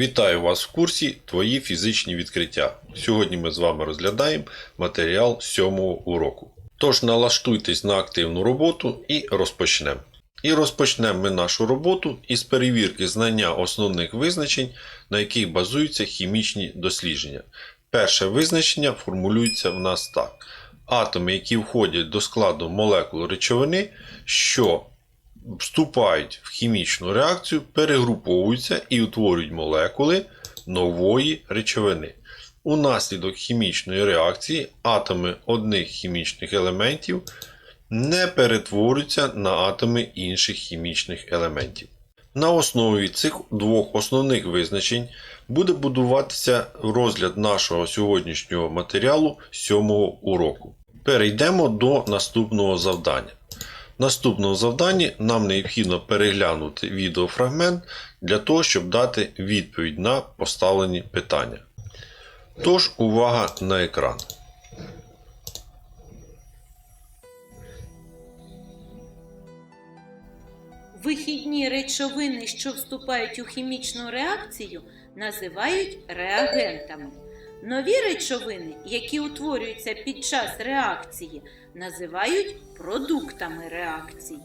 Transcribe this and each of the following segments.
Вітаю вас в курсі Твої фізичні відкриття. Сьогодні ми з вами розглядаємо матеріал сьомого уроку. Тож налаштуйтесь на активну роботу і розпочнемо. І розпочнемо ми нашу роботу із перевірки знання основних визначень, на яких базуються хімічні дослідження. Перше визначення формулюється в нас так: атоми, які входять до складу молекул речовини, що вступають в хімічну реакцію, перегруповуються і утворюють молекули нової речовини. Унаслідок хімічної реакції атоми одних хімічних елементів не перетворюються на атоми інших хімічних елементів. На основі цих двох основних визначень буде будуватися розгляд нашого сьогоднішнього матеріалу сьомого уроку. Перейдемо до наступного завдання. Наступному завданні нам необхідно переглянути відеофрагмент для того, щоб дати відповідь на поставлені питання. Тож, увага на екран. Вихідні речовини, що вступають у хімічну реакцію, називають реагентами. Нові речовини, які утворюються під час реакції, називають продуктами реакції.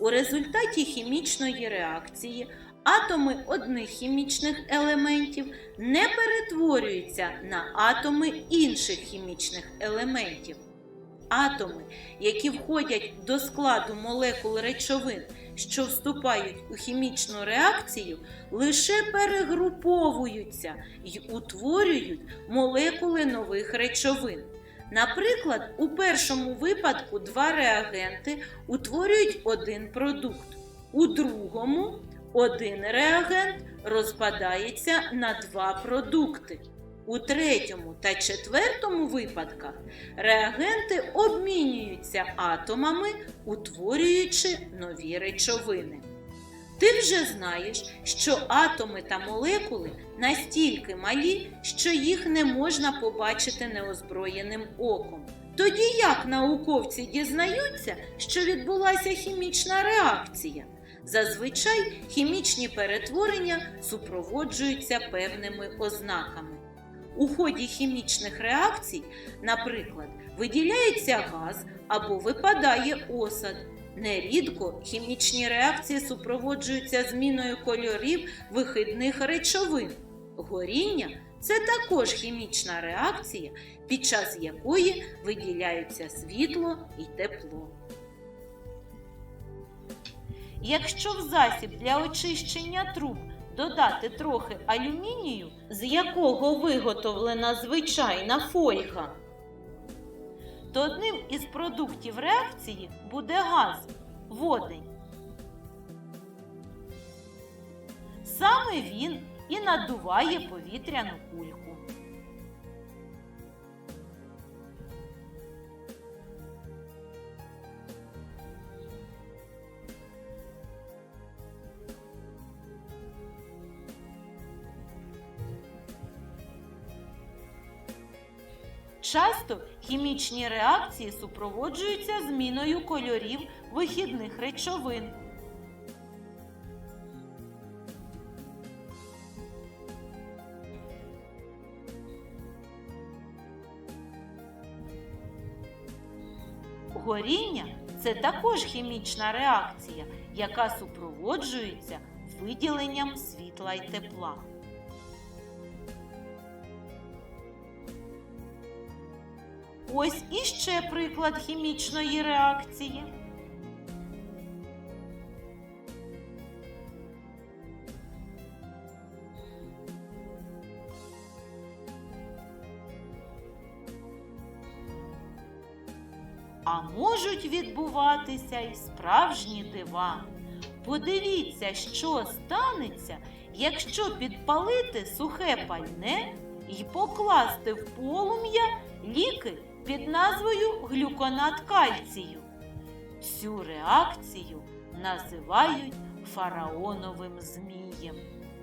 У результаті хімічної реакції атоми одних хімічних елементів не перетворюються на атоми інших хімічних елементів. Атоми, які входять до складу молекул речовин, що вступають у хімічну реакцію, лише перегруповуються й утворюють молекули нових речовин. Наприклад, у першому випадку два реагенти утворюють один продукт, у другому один реагент розпадається на два продукти. У третьому та четвертому випадках реагенти обмінюються атомами, утворюючи нові речовини. Ти вже знаєш, що атоми та молекули настільки малі, що їх не можна побачити неозброєним оком. Тоді як науковці дізнаються, що відбулася хімічна реакція? Зазвичай хімічні перетворення супроводжуються певними ознаками. У ході хімічних реакцій, наприклад, виділяється газ або випадає осад. Нерідко хімічні реакції супроводжуються зміною кольорів вихідних речовин. Горіння це також хімічна реакція, під час якої виділяються світло і тепло. Якщо в засіб для очищення труб додати трохи алюмінію, з якого виготовлена звичайна фольга, то одним із продуктів реакції буде газ водень. Саме він і надуває повітряну кульку. Часто хімічні реакції супроводжуються зміною кольорів вихідних речовин. Горіння це також хімічна реакція, яка супроводжується виділенням світла й тепла. Ось іще приклад хімічної реакції. А можуть відбуватися й справжні дива. Подивіться, що станеться, якщо підпалити сухе пальне і покласти в полум'я ліки під назвою глюконат кальцію. Цю реакцію називають фараоновим змієм.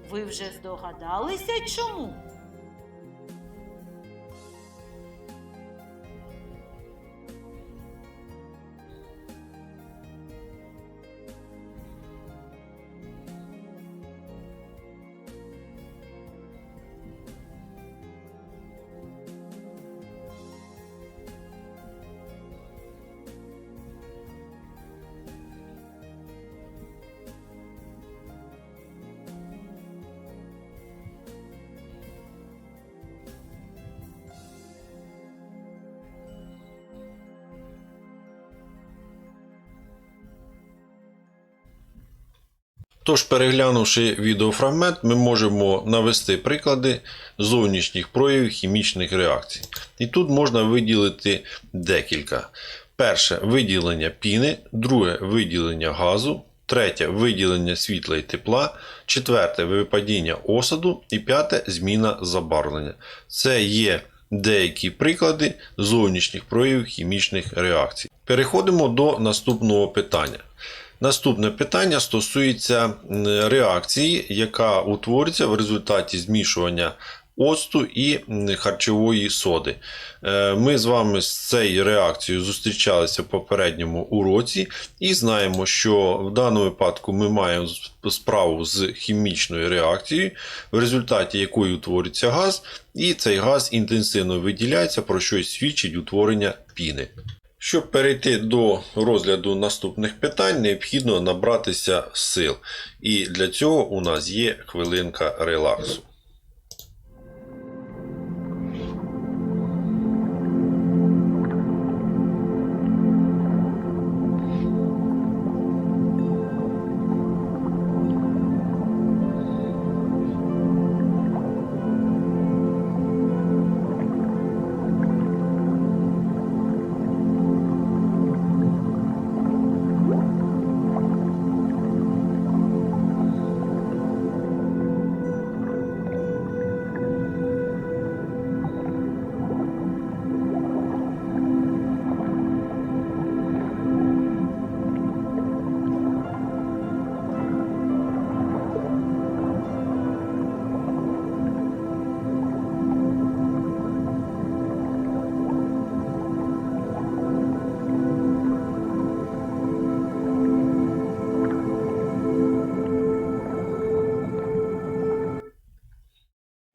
Ви вже здогадалися чому? Тож, переглянувши відеофрагмент, ми можемо навести приклади зовнішніх проявів хімічних реакцій. І тут можна виділити декілька. Перше виділення піни, друге виділення газу, третє виділення світла і тепла, четверте випадіння осаду і п'яте зміна забарвлення. Це є деякі приклади зовнішніх проявів хімічних реакцій. Переходимо до наступного питання. Наступне питання стосується реакції, яка утворюється в результаті змішування оцту і харчової соди. Е, Ми з вами з цією реакцією зустрічалися в попередньому уроці і знаємо, що в даному випадку ми маємо справу з хімічною реакцією, в результаті якої утворюється газ, і цей газ інтенсивно виділяється, про що й свідчить утворення піни. Щоб перейти до розгляду наступних питань, необхідно набратися сил. І для цього у нас є хвилинка релаксу.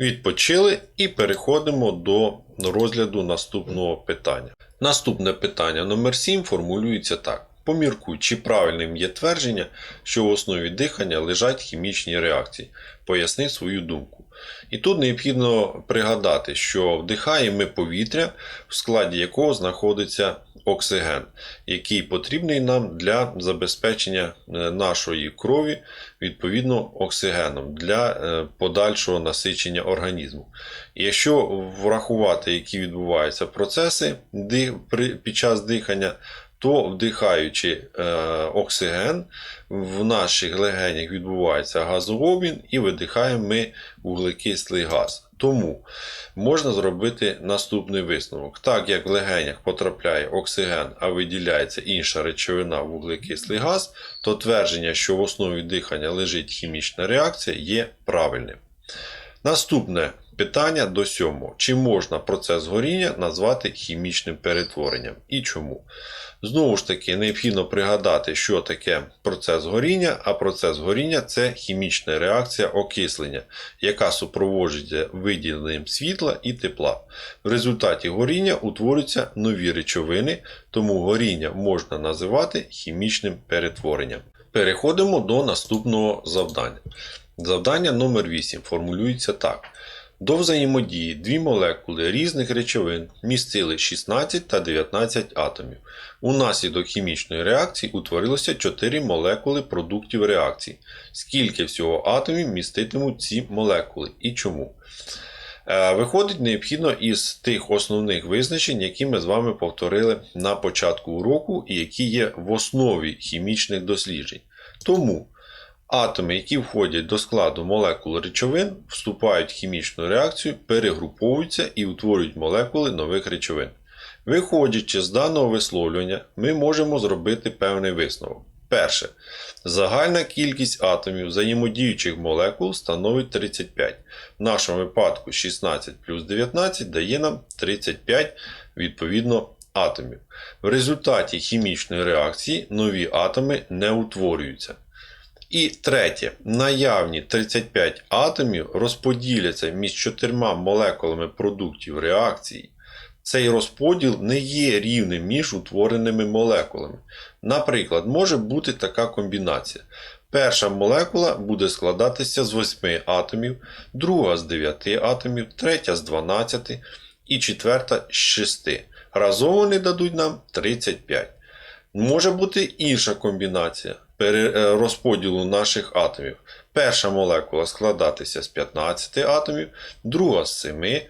Відпочили і переходимо до розгляду наступного питання. Наступне питання номер 7 формулюється так. Поміркуй, чи правильним є твердження, що в основі дихання лежать хімічні реакції. Поясни свою думку. І тут необхідно пригадати, що вдихаємо повітря, в складі якого знаходиться оксиген, який потрібний нам для забезпечення е, нашої крові відповідно оксигеном для е, подальшого насичення організму. Якщо врахувати, які відбуваються процеси під час дихання, то вдихаючи е, оксиген, в наших легенях відбувається газообмін і видихаємо ми вуглекислий газ. Тому можна зробити наступний висновок. Так як в легенях потрапляє оксиген, а виділяється інша речовина вуглекислий газ, то твердження, що в основі дихання лежить хімічна реакція, є правильним. Наступне питання до сьомого. Чи можна процес горіння назвати хімічним перетворенням і чому? Знову ж таки, необхідно пригадати, що таке процес горіння, а процес горіння це хімічна реакція окислення, яка супроводжується виділенням світла і тепла. В результаті горіння утворюються нові речовини, тому горіння можна називати хімічним перетворенням. Переходимо до наступного завдання. Завдання номер 8 формулюється так. До взаємодії дві молекули різних речовин містили 16 та 19 атомів. Унаслідок хімічної реакції утворилося 4 молекули продуктів реакції. Скільки всього атомів міститимуть ці молекули і чому? Е, Виходить необхідно із тих основних визначень, які ми з вами повторили на початку уроку і які є в основі хімічних досліджень. Тому атоми, які входять до складу молекул речовин, вступають в хімічну реакцію, перегруповуються і утворюють молекули нових речовин. Виходячи з даного висловлювання, ми можемо зробити певний висновок. Перше. Загальна кількість атомів взаємодіючих молекул становить 35. В нашому випадку 16 плюс 19 дає нам 35 відповідно атомів. В результаті хімічної реакції нові атоми не утворюються. І третє, наявні 35 атомів розподіляться між чотирма молекулами продуктів реакції. Цей розподіл не є рівним між утвореними молекулами. Наприклад, може бути така комбінація. Перша молекула буде складатися з 8 атомів, друга з 9 атомів, третя з 12 і четверта з 6. Разом вони дадуть нам 35. Може бути інша комбінація. Е, розподілу наших атомів. Перша молекула складатися з 15 атомів, друга з 7,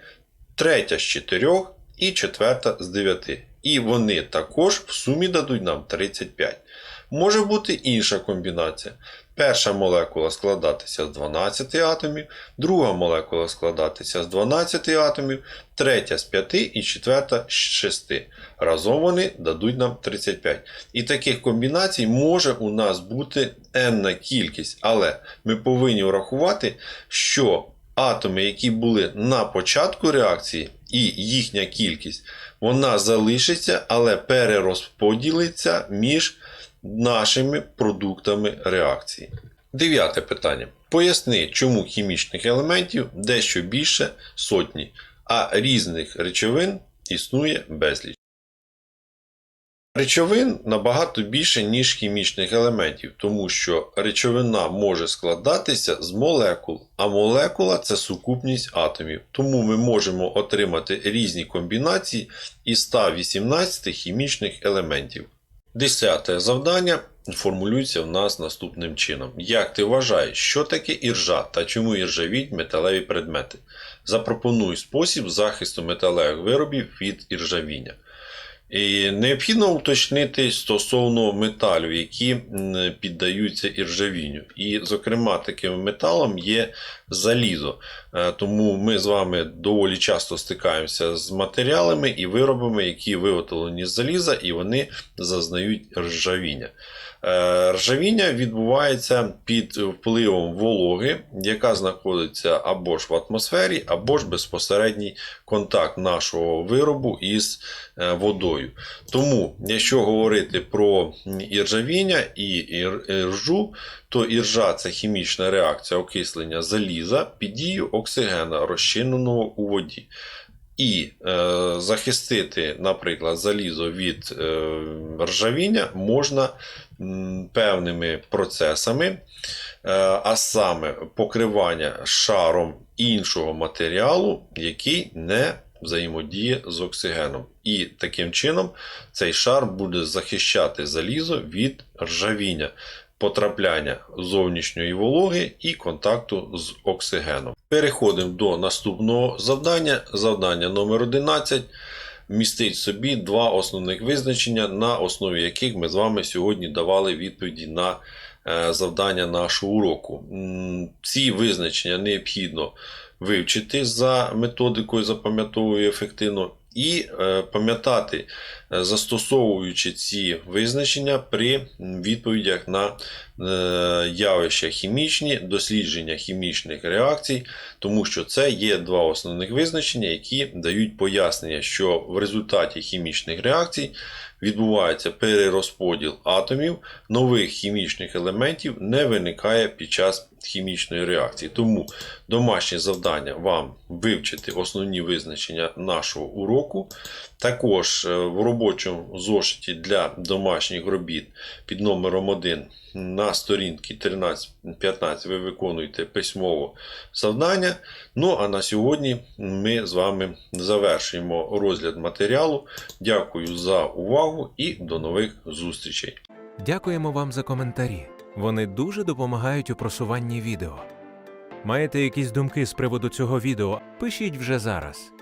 третя з 4 і четверта з 9. І вони також в сумі дадуть нам 35. Може бути інша комбінація. Перша молекула складатися з 12 атомів, друга молекула складатися з 12 атомів, третя з 5 і четверта з 6. Разом вони дадуть нам 35. І таких комбінацій може у нас бути енна кількість, але ми повинні врахувати, що атоми, які були на початку реакції, і їхня кількість, вона залишиться, але перерозподілиться між нашими продуктами реакції. Дев'яте питання. Поясни, чому хімічних елементів дещо більше сотні, а різних речовин існує безліч. Речовин набагато більше, ніж хімічних елементів, тому що речовина може складатися з молекул, а молекула це сукупність атомів. Тому ми можемо отримати різні комбінації із 118 хімічних елементів. Десяте завдання формулюється в нас наступним чином. Як ти вважаєш, що таке іржа та чому іржавіть металеві предмети? Запропонуй спосіб захисту металевих виробів від іржавіння. І необхідно уточнити стосовно металів, які піддаються іржавінню. І, зокрема, таким металом є залізо. Е, Тому ми з вами доволі часто стикаємося з матеріалами і виробами, які виготовлені з заліза, і вони зазнають ржавіння. Е, Ржавіння відбувається під впливом вологи, яка знаходиться або ж в атмосфері, або ж безпосередній контакт нашого виробу із е, водою. Тому, якщо говорити про іржавіння і ір- іржу, то іржа це хімічна реакція окислення заліза під дією оксигена, розчиненого у воді. І е, захистити, наприклад, залізо від е, ржавіння можна певними процесами, е, а саме покривання шаром іншого матеріалу, який не взаємодіє з оксигеном. І таким чином цей шар буде захищати залізо від ржавіння, потрапляння зовнішньої вологи і контакту з оксигеном. Переходимо до наступного завдання. Завдання номер 11 містить в собі два основних визначення, на основі яких ми з вами сьогодні давали відповіді на е, завдання нашого уроку. Ці визначення необхідно вивчити за методикою, запам'ятовую ефективно, і е, пам'ятати, е, застосовуючи ці визначення при відповідях на е, явища хімічні, дослідження хімічних реакцій, тому що це є два основних визначення, які дають пояснення, що в результаті хімічних реакцій відбувається перерозподіл атомів, нових хімічних елементів не виникає під час хімічної реакції. Тому домашнє завдання вам вивчити основні визначення нашого уроку. Також е, в робочому зошиті для домашніх робіт під номером 1 на сторінці 13-15 ви виконуєте письмово завдання. Ну а на сьогодні ми з вами завершуємо розгляд матеріалу. Дякую за увагу і до нових зустрічей. Дякуємо вам за коментарі. Вони дуже допомагають у просуванні відео. Маєте якісь думки з приводу цього відео? Пишіть вже зараз.